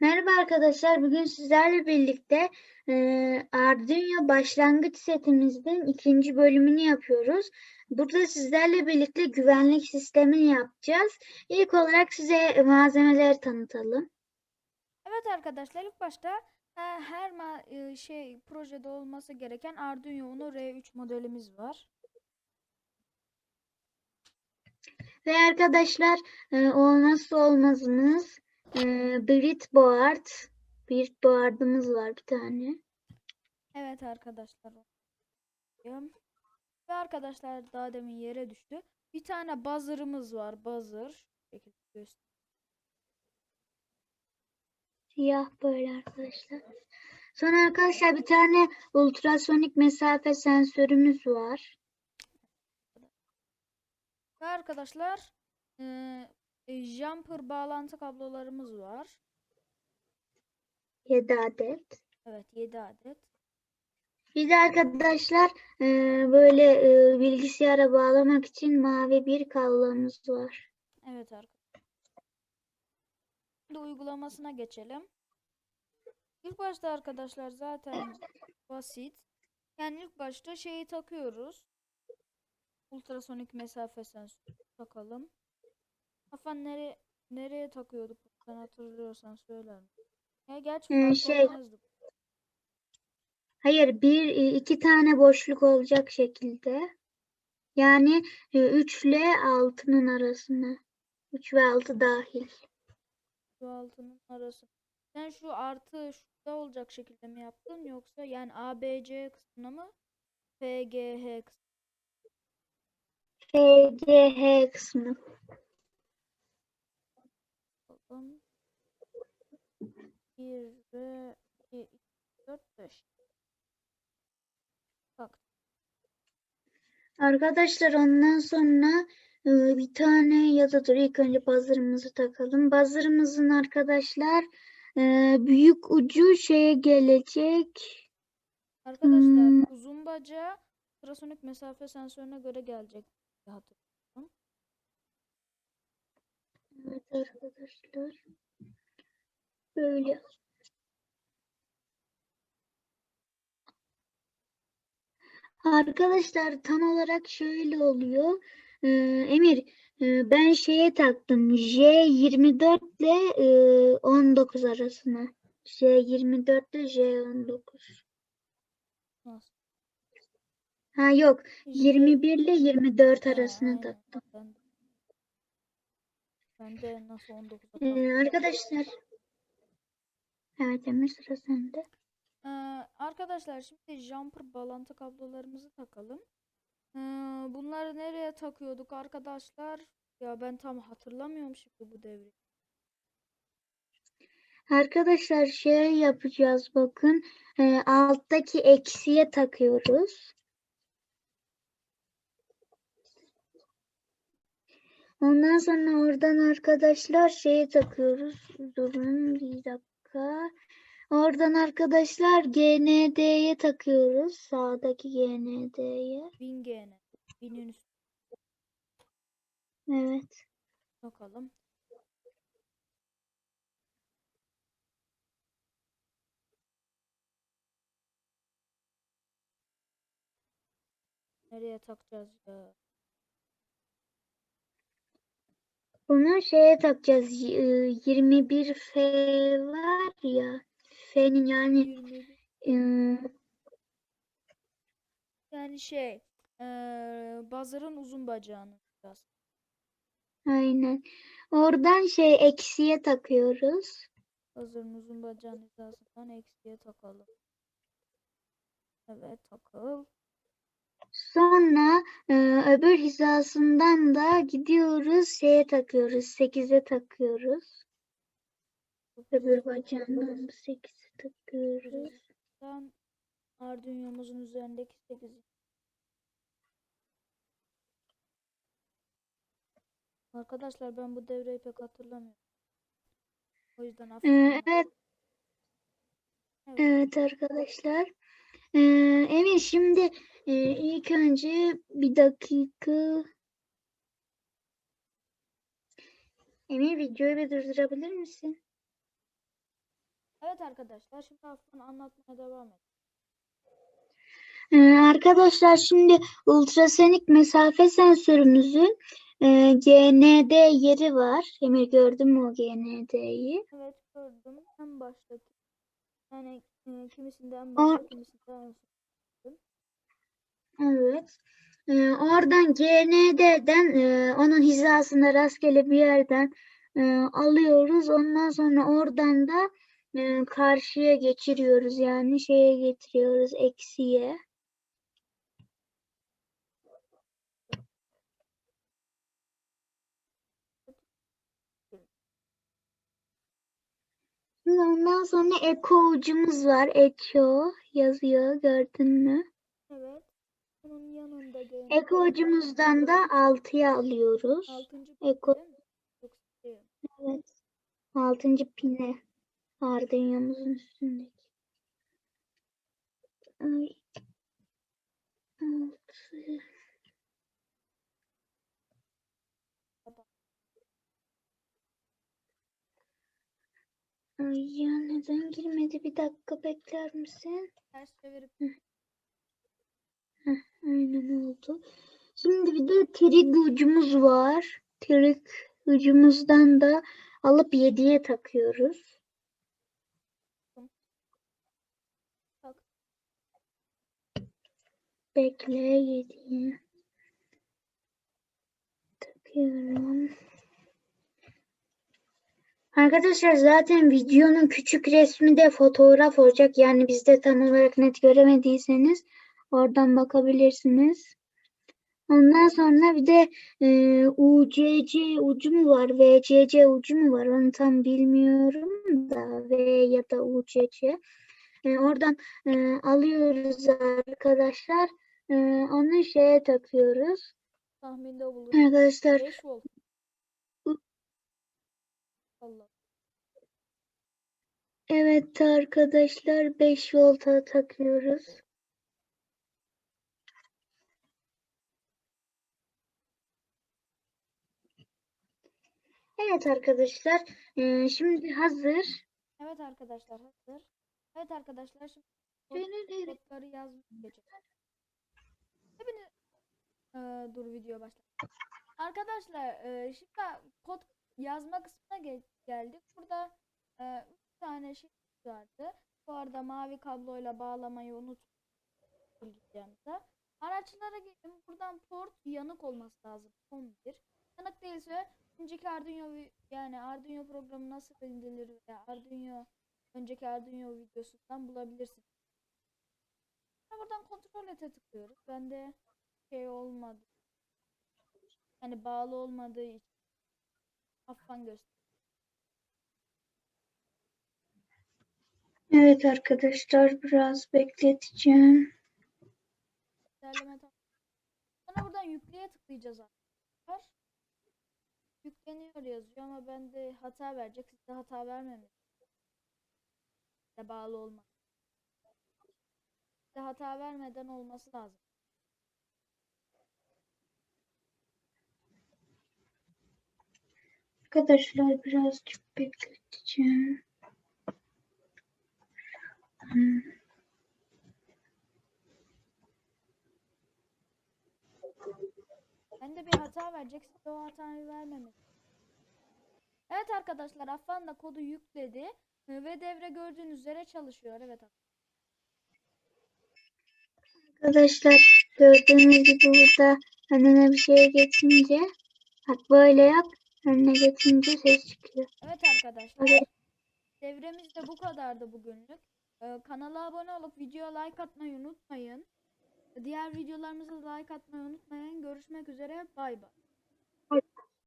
Merhaba arkadaşlar. Bugün sizlerle birlikte e, Arduino başlangıç setimizin ikinci bölümünü yapıyoruz. Burada sizlerle birlikte güvenlik sistemini yapacağız. İlk olarak size malzemeleri tanıtalım. Evet arkadaşlar ilk başta e, her e, şey projede olması gereken Arduino Uno R3 modelimiz var. Ve arkadaşlar e, olmazsa olmazımız e, Breadboard. Breadboard'ımız var bir tane. Evet arkadaşlar. Ve arkadaşlar daha demin yere düştü. Bir tane buzzer'ımız var. Buzzer. Siyah böyle arkadaşlar. Sonra arkadaşlar bir tane ultrasonik mesafe sensörümüz var. Ve arkadaşlar e, e, jumper bağlantı kablolarımız var. 7 adet. Evet 7 adet. Bir de arkadaşlar e, böyle e, bilgisayara bağlamak için mavi bir kablomuz var. Evet arkadaşlar. Şimdi uygulamasına geçelim. İlk başta arkadaşlar zaten basit. Yani ilk başta şeyi takıyoruz. Ultrasonik mesafe sensörü takalım. Hafan nereye nereye takıyorduk? Sen hatırlıyorsan söyler misin? Ya gerçi fark şey-. Hayır bir e, iki tane boşluk olacak şekilde. Yani 3 ile 6'nın arasına. 3 ve 6 dahil. Şu altının arası. Sen şu artı şurada olacak şekilde mi yaptın yoksa yani ABC kısmına mı? FGH kısmına FGH kısmı. Bakalım. 1 ve 2, 2, 4, 5. Bak. Arkadaşlar ondan sonra e, bir tane ya da dur ilk önce buzzer'ımızı takalım. Buzzer'ımızın arkadaşlar e, büyük ucu şeye gelecek. Arkadaşlar Hmm. uzun bacağı ultrasonik mesafe sensörüne göre gelecek. hatırlıyorum. Evet arkadaşlar. Böyle. Arkadaşlar tam olarak şöyle oluyor. Ee, Emir e, ben şeye taktım. J24 ile e, 19 arasına. J24 ile J19. Nasıl? Ha yok. J- 21 ile 24 Ha, arasına taktım. Ben, de nasıl 19'a Ee, arkadaşlar. Evet Emir sıra sende. Ee, arkadaşlar şimdi jumper bağlantı kablolarımızı takalım. Ee, bunları nereye takıyorduk arkadaşlar? Ya ben tam hatırlamıyorum şimdi bu devri. Arkadaşlar şey yapacağız bakın. Ee, alttaki eksiye takıyoruz. Ondan sonra oradan arkadaşlar şeye takıyoruz. Durun bir dakika. Oradan arkadaşlar GND'ye takıyoruz. Sağdaki GND'ye. 1000 GN. 1000'in üstü Evet. takalım. Nereye takacağız ya? Bunu şeye takacağız. y- e, 21F var ya. F'nin yani 21. e, Yani şey, eee buzzer'ın uzun bacağını biraz. aynen. Oradan şey eksiye takıyoruz. Buzzer'ın uzun bacağın hizasından eksiye takalım. Evet, takıl. Sonra e, öbür hizasından da gidiyoruz şeye takıyoruz. 8'e takıyoruz. Öbür bacağından da 8'e takıyoruz. Tam Arduino'muzun üzerindeki 8. Arkadaşlar ben bu devreyi pek hatırlamıyorum. O yüzden E, affedin. evet, Evet. evet arkadaşlar. E, Emir şimdi e, ilk önce bir dakika. Emir videoyu bir durdurabilir misin? Evet arkadaşlar şimdi Affan anlatmaya devam et. Ee, arkadaşlar şimdi ultrasonik mesafe sensörümüzün e, GND yeri var. Emir gördün mü o GND'yi? Evet gördüm. En baştaki. Yani e, kimisinde en Or- başta kimisinde en son. Evet. Ee, oradan GND'den e, onun hizasına rastgele bir yerden e, alıyoruz. Ondan sonra oradan da e, karşıya geçiriyoruz. Yani şeye getiriyoruz eksiye. Ondan sonra Eko ucumuz var. Eko yazıyor. Gördün mü? Evet. Bunun yanında görüntü. Ucumuzdan da 6'ya alıyoruz. 6. Eko. Şey evet. 6. pine. Arduino'muzun üstündeki. Ay. 6. ya neden girmedi? Bir dakika bekler misin? ters çevirip Aynen oldu. Şimdi bir de trig ucumuz var. Trig ucumuzdan da alıp 7'ye takıyoruz. tak. Bekle 7'ye. Takıyorum. Arkadaşlar zaten videonun küçük resmi de fotoğraf olacak. Yani bizde tam olarak net göremediyseniz oradan bakabilirsiniz. Ondan sonra bir de e, UCC ucu mu var, VCC ucu mu var onu tam bilmiyorum da V ya da UCC. E, oradan e, alıyoruz arkadaşlar. E, onu şeye takıyoruz. tahminde bulun. Arkadaşlar 5 volt. Bu- Allah. evet arkadaşlar 5 volta takıyoruz. Evet arkadaşlar e, şimdi hazır. Evet arkadaşlar hazır. Evet arkadaşlar şimdi kodları yazmaya geçelim. Hepiniz Ee, dur video başla. Arkadaşlar e, şimdi kod yazma kısmına gel- geldik. Burada e, üç tane şey vardı. Bu arada mavi kabloyla bağlamayı unutmayın bilgisayarınıza. Araçlara gelin. Buradan port yanık olması lazım. 11. Yanık değilse önceki Arduino yani Arduino programı nasıl indirilir veya Arduino önceki Arduino videosundan bulabilirsiniz. Buradan kontrol ete tıklıyoruz. Bende şey olmadı. Yani bağlı olmadığı için affan göster. Evet arkadaşlar biraz bekleteceğim. Sonra buradan yükleye tıklayacağız arkadaşlar. Yükleniyor yazıyor ama bende hata verecek. Sizde hata vermemiş. Size bağlı olma. Size hata vermeden olması lazım. Arkadaşlar birazcık bekleteceğim. Hmm. Bende bir hata verecek. Size o hatayı vermemiş. Evet arkadaşlar Affan da kodu yükledi. Ve devre gördüğünüz üzere çalışıyor. Evet Arkadaşlar gördüğünüz gibi burada önüne bir şey geçince bak böyle yap önüne geçince ses çıkıyor. Evet arkadaşlar. Evet. Devremiz de bu kadardı bugünlük. Ee, kanala abone olup videoya like atmayı unutmayın. Diğer videolarımıza like atmayı unutmayın. Görüşmek üzere. Bay bay.